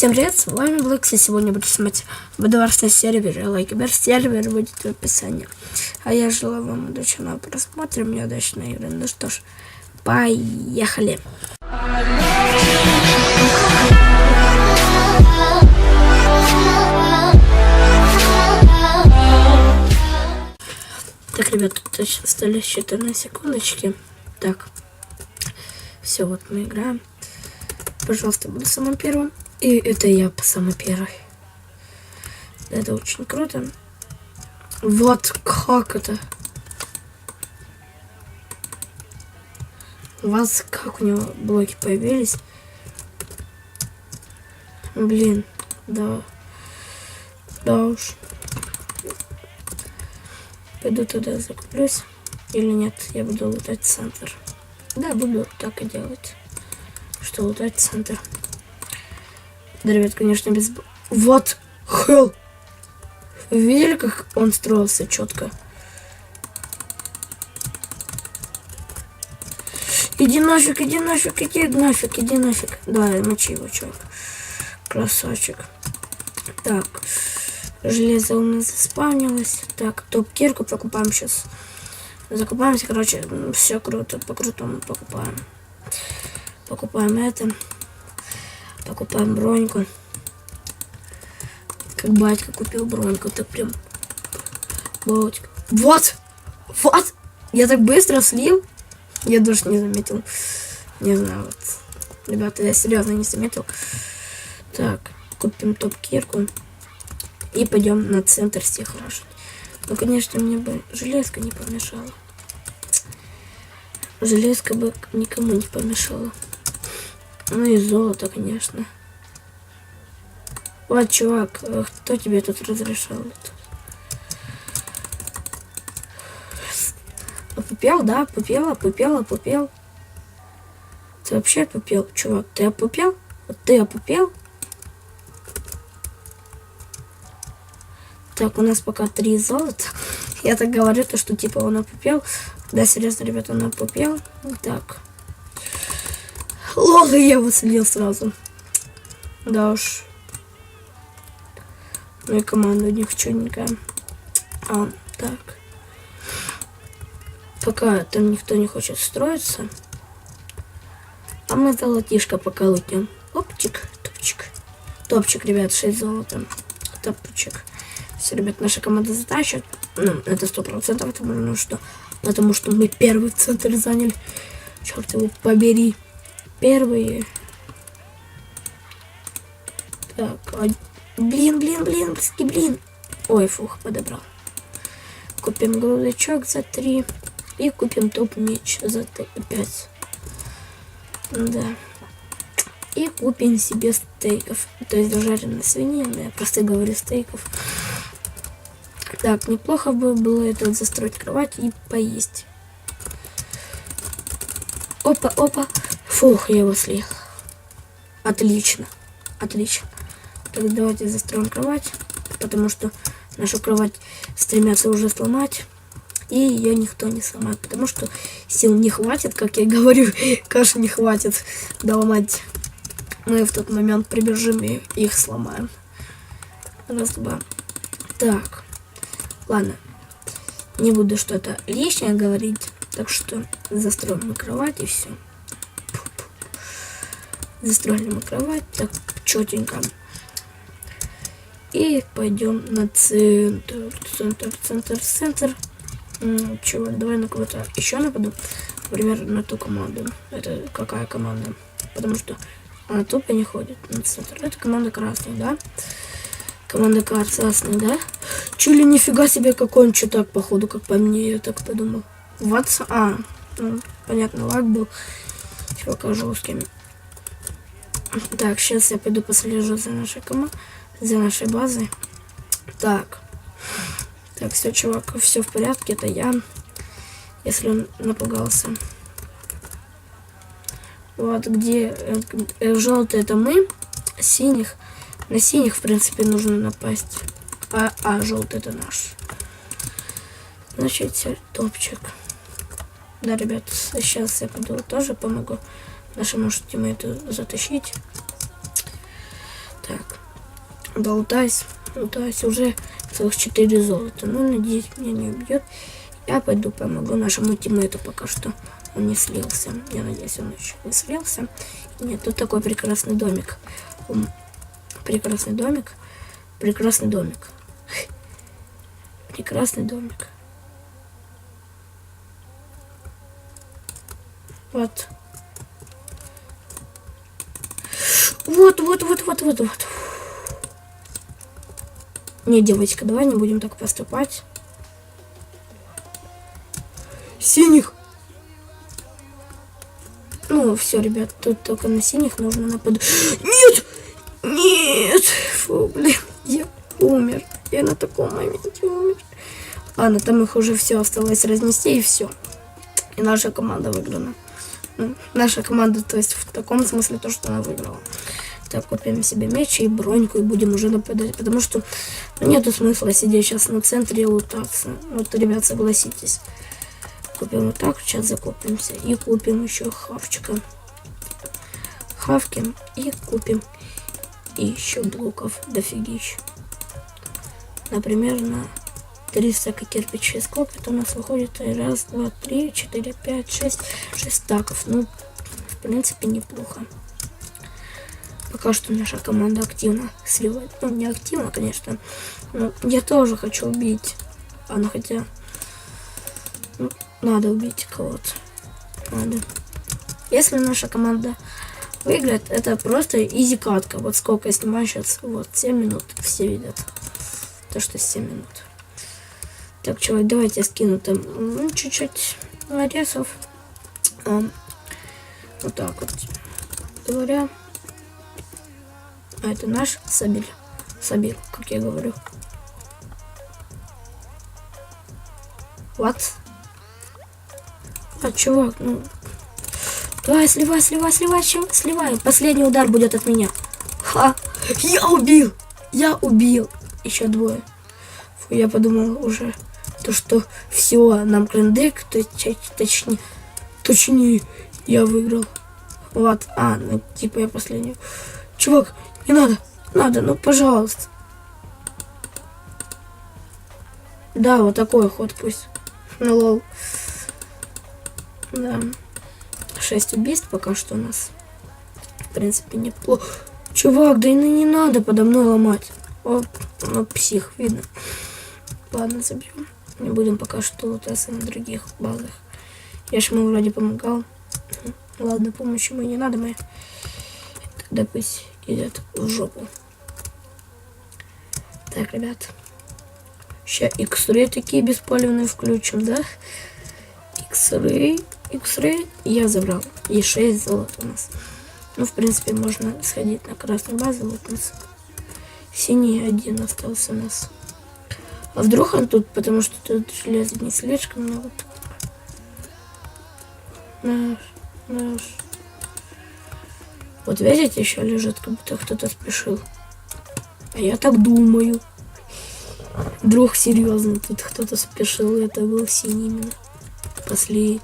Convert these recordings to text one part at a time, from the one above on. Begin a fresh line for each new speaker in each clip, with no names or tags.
Всем привет, с вами Блекс, и сегодня буду снимать водоворс на сервере, лайкбер сервер будет в описании. А я желаю вам удачного просмотра, мне удачной игры. Ну что ж, поехали! Так, ребят, тут остались 14 секундочки. Так, все, вот мы играем. Пожалуйста, буду самым первым. И это я самый первый. Это очень круто. Вот как это. У вас как у него блоки появились? Блин, да. Да уж. Пойду туда закуплюсь. Или нет, я буду лутать центр. Да, буду так и делать. Что лутать центр. Да, ребят, конечно, без... Вот! Хелл! Видели, как он строился четко? Иди нафиг, иди нафиг, иди нафиг, иди нафиг. Да, мочи его, чувак. Красавчик. Так. Железо у нас заспавнилось. Так, топ-кирку покупаем сейчас. Закупаемся, короче, все круто, по-крутому покупаем. Покупаем это. Покупаем броньку. Как батька купил броньку, так прям... Батька. Вот! Вот! Я так быстро слил. Я даже не заметил. Не знаю, вот. Ребята, я серьезно не заметил. Так, купим топ-кирку. И пойдем на центр всех рашить. Ну, конечно, мне бы железка не помешала. Железка бы никому не помешала. Ну и золото, конечно. Вот, чувак, э, кто тебе тут разрешал это? Опупел, да? Опупел, опупел, опупел. Ты вообще опупел, чувак? Ты опупел? Ты опупел? Так, у нас пока три золота. Я так говорю, то, что типа он опупел. Да, серьезно, ребята, он опупел. Так. Лох, я его слил сразу. Да уж. Ну и команда чудненькая. А, так. Пока там никто не хочет строиться. А мы золотишко пока лутнем. Опчик, топчик. Топчик, ребят, 6 золота. Топчик. Все, ребят, наша команда затащит. Ну, это сто процентов, потому что, потому что мы первый центр заняли. Черт его побери первые. Так, а... блин, блин, блин, блин. Ой, фух, подобрал. Купим грузовичок за 3 и купим топ-меч за 5. Да. И купим себе стейков. То есть жареной свинины, я просто говорю стейков. Так, неплохо бы было это застроить кровать и поесть. Опа, опа. Фух, я его слил. Отлично. Отлично. Так, давайте застроим кровать. Потому что нашу кровать стремятся уже сломать. И ее никто не сломает. Потому что сил не хватит, как я говорю. Каши не хватит доломать. Мы в тот момент прибежим и их сломаем. Раз, два. Так. Ладно. Не буду что-то лишнее говорить. Так что застроим кровать и все. Застроили мы кровать, так четенько. И пойдем на центр, центр, центр, центр. Чего, давай на кого-то еще нападу. Например, на ту команду. Это какая команда? Потому что она тупо не ходит на центр. Это команда красная, да? Команда красная, да? Чули нифига себе, какой он чутак, походу, как по мне, я так подумал. Вот, а, ну, понятно, лаг был. Чувака жесткими. Так, сейчас я пойду послежу за нашей командой, за нашей базой. Так. Так, все, чувак, все в порядке, это я. Если он напугался. Вот, где э, э, желтый это мы, синих. На синих, в принципе, нужно напасть. А, а желтый это наш. Значит, топчик. Да, ребят, сейчас я пойду тоже помогу нашему тиммейту затащить. Так. Лутаюсь, лутаюсь уже целых 4 золота. Ну, надеюсь, меня не убьет. Я пойду помогу нашему тиммейту пока что. Он не слился. Я надеюсь, он еще не слился. Нет, тут такой прекрасный домик. Прекрасный домик. Прекрасный домик. Прекрасный домик. Вот. Вот, вот, вот, вот, вот, вот. Не, девочка, давай не будем так поступать. Синих. Ну, все, ребят, тут только на синих нужно нападать. Нет! Нет! Фу, блин, я умер. Я на таком моменте умер. Ладно, там их уже все осталось разнести и все. И наша команда выиграна. Ну, наша команда, то есть в таком смысле то, что она выиграла. Так, купим себе меч и броньку и будем уже нападать. Потому что ну, нету смысла сидеть сейчас на центре и лутаться. Вот, ребят, согласитесь. Купим вот так, сейчас закупимся. И купим еще хавчика. Хавки и купим и еще блоков дофигищ. Например, на 300 кирпичей сколько это у нас выходит раз, два, три, четыре, пять, шесть, шесть стаков. Ну, в принципе, неплохо. Пока что наша команда активно сливает. Ну, не активно, конечно. Но я тоже хочу убить. А ну хотя... Ну, надо убить кого-то. Надо. Если наша команда выиграет, это просто изи катка. Вот сколько я снимаю сейчас. Вот, 7 минут. Все видят. То, что 7 минут. Так, чувак, давайте я скину там ну, чуть-чуть нарезов. А, вот так вот. Говоря. А это наш Сабиль. Сабиль, как я говорю. What? А, чувак, ну... Давай, сливай, сливай, сливай, чувак, сливай. Последний удар будет от меня. Ха! Я убил! Я убил! Еще двое. Фу, я подумал уже то, что все, нам крендек, то, точнее, точнее, я выиграл. Вот, а, ну, типа я последний. Чувак, не надо, надо, ну, пожалуйста. Да, вот такой ход пусть. Ну, лол. Да. Шесть убийств пока что у нас. В принципе, неплохо. Чувак, да и не надо подо мной ломать. О, ну, псих, видно. Ладно, забьем. Не будем пока что лутаться на других базах. Я же ему вроде помогал. Ладно, помощи ему не надо, мы пусть идет в жопу. Так, ребят. Сейчас X-Ray такие беспалевные включим, да? X-Ray, X-Ray я забрал. И 6 золота у нас. Ну, в принципе, можно сходить на красную базу. Вот у нас синий один остался у нас. А вдруг он тут, потому что тут железа не слишком много. Наш, наш. Вот видите, еще лежит, как будто кто-то спешил. А я так думаю. Вдруг серьезно, тут кто-то спешил, это был синий именно. Последний.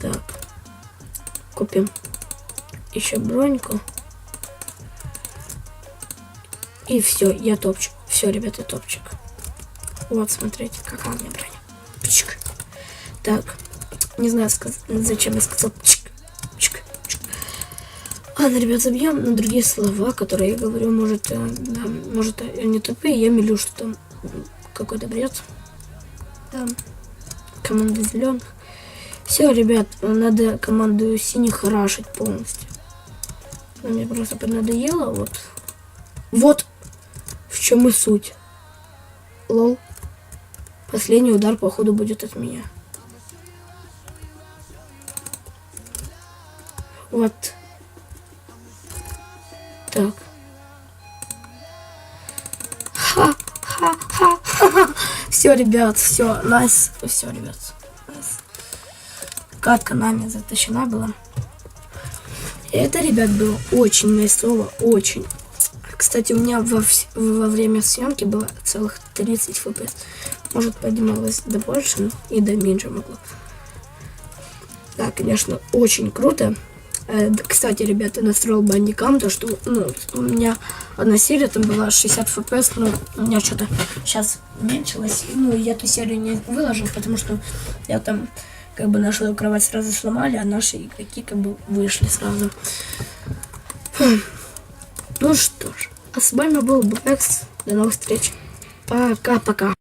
Так. Купим еще броньку. И все, я топчу. Все, ребята, топчик. Вот, смотрите, какая у меня броня. Пчик. Так, не знаю, зачем я сказал. Пчик. Ладно, ребят, забьем на другие слова, которые я говорю. Может, э, да, может, они тупые, я мелю, что там какой-то бред. Да. Команда зеленых. Все, ребят, надо команду синих рашить полностью. Мне просто поднадоело, вот. Вот в чем и суть. Лол. Последний удар, походу, будет от меня. Вот. Так. Все, ребят, все, найс. Все, ребят. Катка нами затащена была. Это, ребят, было очень найсово, очень. Кстати, у меня во, во время съемки было целых 30 FPS. Может, поднималось до больше и до меньше могло. Да, конечно, очень круто. Э, кстати, ребята, настроил бандикам, то что ну, у меня одна серия там была 60 фпс, но у меня что-то сейчас уменьшилось. Ну, я эту серию не выложил, потому что я там как бы нашу кровать сразу сломали, а наши игроки как бы вышли сразу. Хм. Ну что ж, а с вами был Бэкс. До новых встреч. Пока-пока.